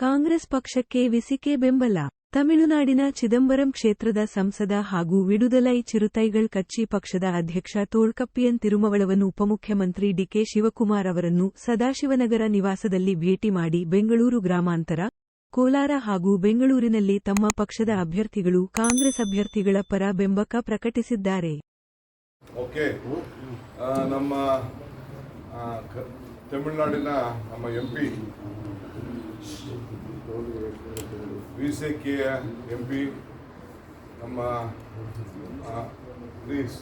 ಕಾಂಗ್ರೆಸ್ ಪಕ್ಷಕ್ಕೆ ವಿಸಿಕೆ ಬೆಂಬಲ. ತಮಿಳುನಾಡಿನ ಚಿದಂಬರಂ ಕ್ಷೇತ್ರದ ಸಂಸದ ಹಾಗೂ ವಿಡುದಲೈ ಚಿರುತೈಗಳ್ ಕಚ್ಚಿ ಪಕ್ಷದ ಅಧ್ಯಕ್ಷ ತೋಳ್ಕಪ್ಪಿಯನ್ ತಿರುಮವಳವನ್ನು ಉಪಮುಖ್ಯಮಂತ್ರಿ ಡಿಕೆ ಶಿವಕುಮಾರ್ ಅವರನ್ನು ಸದಾಶಿವನಗರ ನಿವಾಸದಲ್ಲಿ ಭೇಟಿ ಮಾಡಿ ಬೆಂಗಳೂರು ಗ್ರಾಮಾಂತರ, ಕೋಲಾರ ಹಾಗೂ ಬೆಂಗಳೂರಿನಲ್ಲಿ ತಮ್ಮ ಪಕ್ಷದ ಅಭ್ಯರ್ಥಿಗಳು ಕಾಂಗ್ರೆಸ್ ಅಭ್ಯರ್ಥಿಗಳ ಪರ ಬೆಂಬಕ ಪ್ರಕಟಿಸಿದ್ದಾರೆ. ತಮಿಳುನಾಡಿನ ನಮ್ಮ M P V C K M P ನಮ್ಮ ಪ್ಲೀಸ್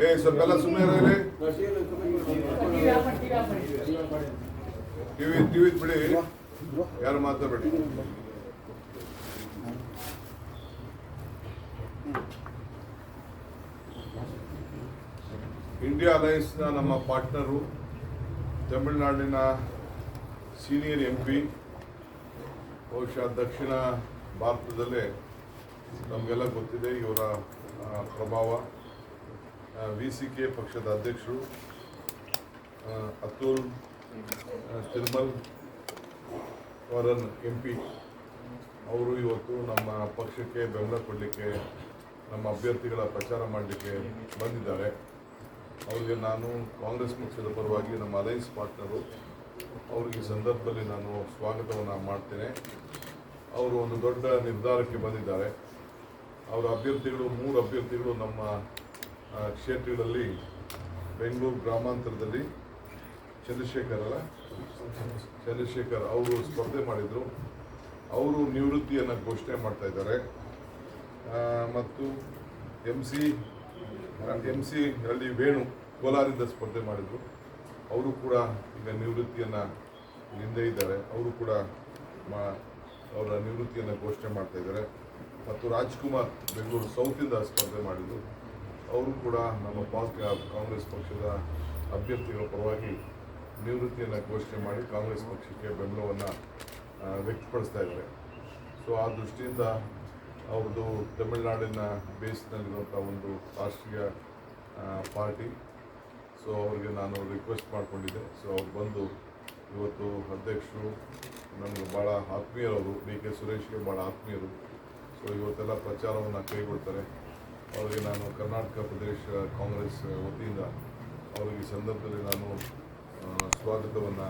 ಏ ಸ್ವಲ್ಪೆಲ್ಲ ಸುಮ್ಮನೆ ಟಿವಿ ಟಿವಿ ಬಿಡಿ. ಯಾರು ಮಾತಾಡಬೇಡಿ. ಇಂಡಿಯಾ ಅಲೈನ್ಸ್ನ ನಮ್ಮ ಪಾರ್ಟ್ನರು ತಮಿಳುನಾಡಿನ ಸೀನಿಯರ್ ಎಂ ಪಿ, ಬಹುಶಃ ದಕ್ಷಿಣ ಭಾರತದಲ್ಲೇ ನಮಗೆಲ್ಲ ಗೊತ್ತಿದೆ ಇವರ ಪ್ರಭಾವ. ವಿ ಸಿ ಕೆ ಪಕ್ಷದ ಅಧ್ಯಕ್ಷರು ಅತುಲ್ ತಿರುಮಲ್ ವರನ್ ಎಂ ಪಿ. ಅವರು ಇವತ್ತು ನಮ್ಮ ಪಕ್ಷಕ್ಕೆ ಬೆಂಬಲ ಕೊಡಲಿಕ್ಕೆ, ನಮ್ಮ ಅಭ್ಯರ್ಥಿಗಳ ಪ್ರಚಾರ ಮಾಡಲಿಕ್ಕೆ ಬಂದಿದ್ದಾರೆ. ಅವರಿಗೆ ನಾನು ಕಾಂಗ್ರೆಸ್ ಪಕ್ಷದ ಪರವಾಗಿ ನಮ್ಮ ಅಲೈನ್ಸ್ ಪಾರ್ಟ್ನರು ಅವರಿಗೆ ಸಂದರ್ಭದಲ್ಲಿ ನಾನು ಸ್ವಾಗತವನ್ನು ಮಾಡ್ತೇನೆ. ಅವರು ಒಂದು ದೊಡ್ಡ ನಿರ್ಧಾರಕ್ಕೆ ಬಂದಿದ್ದಾರೆ. ಅವರ ಅಭ್ಯರ್ಥಿಗಳು, ಮೂರು ಅಭ್ಯರ್ಥಿಗಳು ನಮ್ಮ ಕ್ಷೇತ್ರಗಳಲ್ಲಿ ಬೆಂಗಳೂರು ಗ್ರಾಮಾಂತರದಲ್ಲಿ ಚಂದ್ರಶೇಖರ್ ಅಲ್ಲ, ಚಂದ್ರಶೇಖರ್ ಅವರು ಸ್ಪರ್ಧೆ ಮಾಡಿದರು. ಅವರು ನಿವೃತ್ತಿಯನ್ನು ಘೋಷಣೆ ಮಾಡ್ತಾ ಇದ್ದಾರೆ. ಮತ್ತು ಎಂ ಸಿ ಎಂ ಸಿ ಹಳ್ಳಿ ವೇಣು ಕೋಲಾರಿಂದ ಸ್ಪರ್ಧೆ ಮಾಡಿದರು. ಅವರು ಕೂಡ ಈಗ ನಿವೃತ್ತಿಯನ್ನು ಹಿಂದೆ ಇದ್ದಾರೆ. ಅವರು ಕೂಡ ಮಾ ಅವರ ನಿವೃತ್ತಿಯನ್ನು ಘೋಷಣೆ ಮಾಡ್ತಾ ಇದ್ದಾರೆ. ಮತ್ತು ರಾಜ್ಕುಮಾರ್ ಬೆಂಗಳೂರು ಸೌತಿಂದ ಸ್ಪರ್ಧೆ ಮಾಡಿದರು. ಅವರು ಕೂಡ ನಮ್ಮ ಪಾಸ್ ಕಾಂಗ್ರೆಸ್ ಪಕ್ಷದ ಅಭ್ಯರ್ಥಿಗಳ ಪರವಾಗಿ ನಿವೃತ್ತಿಯನ್ನು ಘೋಷಣೆ ಮಾಡಿ ಕಾಂಗ್ರೆಸ್ ಪಕ್ಷಕ್ಕೆ ಬೆಂಬಲವನ್ನು ವ್ಯಕ್ತಪಡಿಸ್ತಾ ಇದ್ದಾರೆ. ಸೊ, ಆ ದೃಷ್ಟಿಯಿಂದ ಅವ್ರದ್ದು ತಮಿಳುನಾಡಿನ ಬೇಸ್ನಲ್ಲಿರುವಂಥ ಒಂದು ರಾಷ್ಟ್ರೀಯ ಪಾರ್ಟಿ. ಸೊ ಅವ್ರಿಗೆ ನಾನು ರಿಕ್ವೆಸ್ಟ್ ಮಾಡಿಕೊಂಡಿದ್ದೆ. ಸೊ ಅವ್ರು ಬಂದು ಇವತ್ತು ಅಧ್ಯಕ್ಷರು, ನಮಗೆ ಭಾಳ ಆತ್ಮೀಯರವರು ಡಿ ಕೆ ಸುರೇಶ್ಗೆ ಭಾಳ ಆತ್ಮೀಯರು. ಸೊ ಇವತ್ತೆಲ್ಲ ಪ್ರಚಾರವನ್ನು ಕೈಗೊಳ್ತಾರೆ. ಅವರಿಗೆ ನಾನು ಕರ್ನಾಟಕ ಪ್ರದೇಶ ಕಾಂಗ್ರೆಸ್ ವತಿಯಿಂದ ಅವರಿಗೆ ಸಂದರ್ಭದಲ್ಲಿ ನಾನು ಸ್ವಾಗತವನ್ನು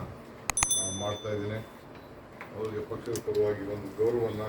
ಮಾಡ್ತಾ ಇದ್ದೇನೆ. ಅವರಿಗೆ ಪಕ್ಷದ ಪರವಾಗಿ ಒಂದು ಗೌರವವನ್ನು